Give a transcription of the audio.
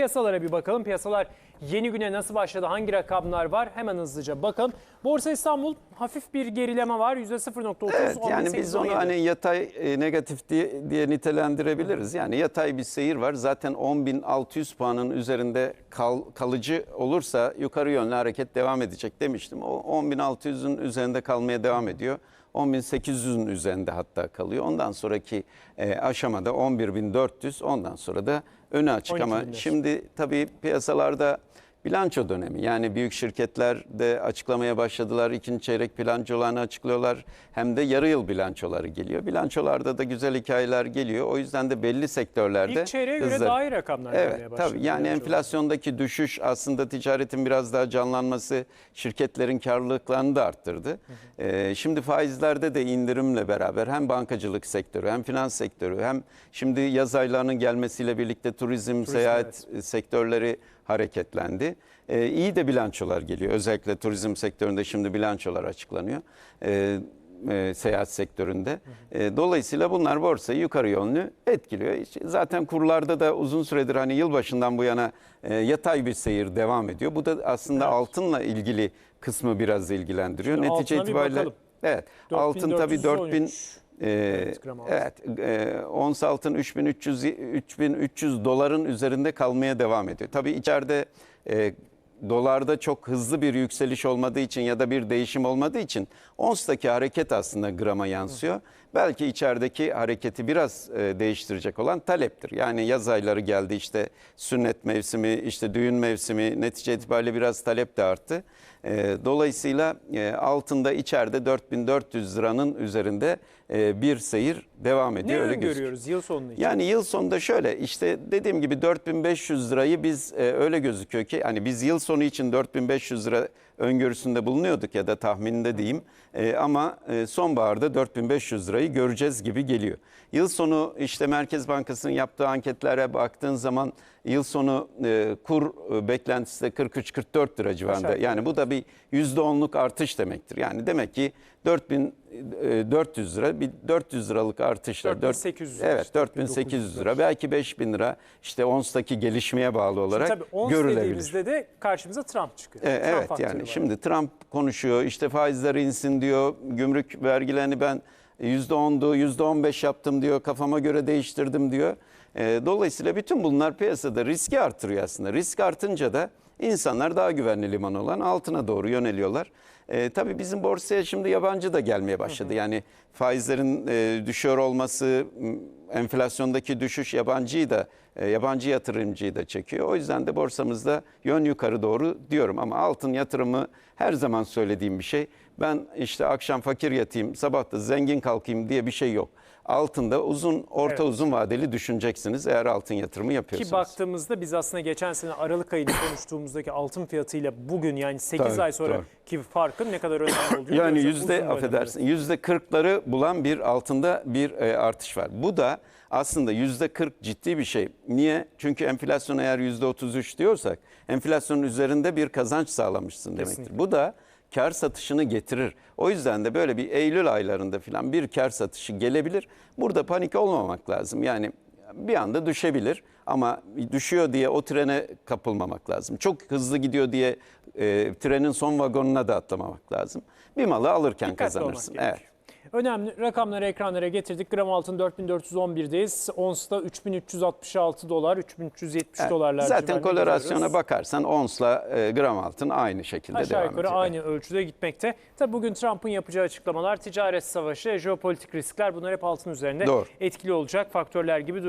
piyasalara bir bakalım. Piyasalar yeni güne nasıl başladı? Hangi rakamlar var? Hemen hızlıca bakalım. Borsa İstanbul hafif bir gerileme var. %0.30. Evet yani biz onu 18.17. hani yatay e, negatif diye, diye nitelendirebiliriz. Yani yatay bir seyir var. Zaten 10.600 puanın üzerinde kal, kalıcı olursa yukarı yönlü hareket devam edecek demiştim. O 10.600'ün üzerinde kalmaya devam ediyor. 10.800'ün üzerinde hatta kalıyor. Ondan sonraki e, aşamada 11.400 ondan sonra da önü açık ama 12.000'ler. şimdi tabii piyasalarda bilanço dönemi yani büyük şirketler de açıklamaya başladılar. İkinci çeyrek bilançolarını açıklıyorlar. Hem de yarı yıl bilançoları geliyor. Bilançolarda da güzel hikayeler geliyor. O yüzden de belli sektörlerde İlk çeyreğe göre hızla- daha iyi rakamlar gelmeye Evet başladı. tabii yani enflasyondaki düşüş aslında ticaretin biraz daha canlanması şirketlerin karlılıklarını da arttırdı. Ee, şimdi faizlerde de indirimle beraber hem bankacılık sektörü hem finans sektörü hem şimdi yaz aylarının gelmesiyle birlikte turizm, seyahat sektörleri hareketlendi. Ee, iyi de bilançolar geliyor. Özellikle turizm sektöründe şimdi bilançolar açıklanıyor. Ee, e, seyahat sektöründe. E, dolayısıyla bunlar borsayı yukarı yönlü etkiliyor. Zaten kurlarda da uzun süredir hani yılbaşından bu yana e, yatay bir seyir devam ediyor. Bu da aslında altınla ilgili kısmı biraz ilgilendiriyor. Şimdi Netice itibariyle evet altın tabii 4000 4413. ee, Evet, gram altın. evet, e, ons altın 3300 3300 doların üzerinde kalmaya devam ediyor. Tabii içeride e, dolarda çok hızlı bir yükseliş olmadığı için ya da bir değişim olmadığı için onstaki hareket aslında grama yansıyor. Belki içerideki hareketi biraz e, değiştirecek olan taleptir. Yani yaz ayları geldi işte sünnet mevsimi, işte düğün mevsimi netice itibariyle biraz talep de arttı. E, dolayısıyla e, altında içeride 4400 liranın üzerinde e, bir seyir devam Ne ediyor. öyle gözüküyor. öngörüyoruz yıl sonu için? Yani yıl sonunda şöyle işte dediğim gibi 4500 lirayı biz e, öyle gözüküyor ki hani biz yıl sonu için 4500 lira öngörüsünde bulunuyorduk ya da tahmininde diyeyim. E, ama e, sonbaharda 4500 lirayı göreceğiz gibi geliyor. Yıl sonu işte Merkez Bankası'nın yaptığı anketlere baktığın zaman yıl sonu e, kur e, beklentisi de 43-44 lira civarında. Aşağı. Yani bu da bir %10'luk artış demektir. Yani demek ki 4400 lira bir 400 liralık artışla dört- 4800 lira, Evet 4800 lira belki 5000 lira işte onstaki gelişmeye bağlı olarak Tabii ons görülebilir. dediğimizde de karşımıza Trump çıkıyor. E, Trump evet yani var. şimdi Trump konuşuyor işte faizler insin diyor gümrük vergilerini ben %10'du %15 yaptım diyor kafama göre değiştirdim diyor. E, dolayısıyla bütün bunlar piyasada riski artırıyor aslında. Risk artınca da insanlar daha güvenli liman olan altına doğru yöneliyorlar. E, tabii bizim borsaya şimdi yabancı da gelmeye başladı. Yani faizlerin e, düşüyor olması, enflasyondaki düşüş yabancıyı da e, yabancı yatırımcıyı da çekiyor. O yüzden de borsamızda yön yukarı doğru diyorum ama altın yatırımı her zaman söylediğim bir şey. Ben işte akşam fakir yatayım, sabah da zengin kalkayım diye bir şey yok. Altında uzun, orta Evet. uzun vadeli düşüneceksiniz eğer altın yatırımı Ki yapıyorsanız. baktığımızda biz aslında geçen sene Aralık ayında konuştuğumuzdaki altın fiyatıyla bugün yani 8 Tabii, ay sonraki farkın ne kadar önemli olduğunu Yani yüzde affedersin yüzde kırkları bulan bir altında bir e, artış var. Bu da aslında yüzde kırk ciddi bir şey. Niye? Çünkü enflasyon eğer yüzde otuz üç diyorsak enflasyonun üzerinde bir kazanç sağlamışsın demektir. Kesinlikle. Bu da kar satışını getirir. O yüzden de böyle bir Eylül aylarında falan bir kar satışı gelebilir. Burada panik olmamak lazım. Yani bir anda düşebilir ama düşüyor diye o trene kapılmamak lazım. Çok hızlı gidiyor diye e, trenin son vagonuna da atlamamak lazım. Bir malı alırken Dikkatli kazanırsın. Evet. Önemli rakamları ekranlara getirdik. Gram altın 4411'deyiz. Ons'ta 3366 dolar, 3370 Evet. dolarlar Zaten görüyoruz. bakarsan onsla e, gram altın aynı şekilde Aşağı devam yukarı ediyor. aynı ölçüde gitmekte. Tabii bugün Trump'ın yapacağı açıklamalar, ticaret savaşı, jeopolitik riskler bunlar hep altın üzerinde Doğru. etkili olacak faktörler gibi duruyor.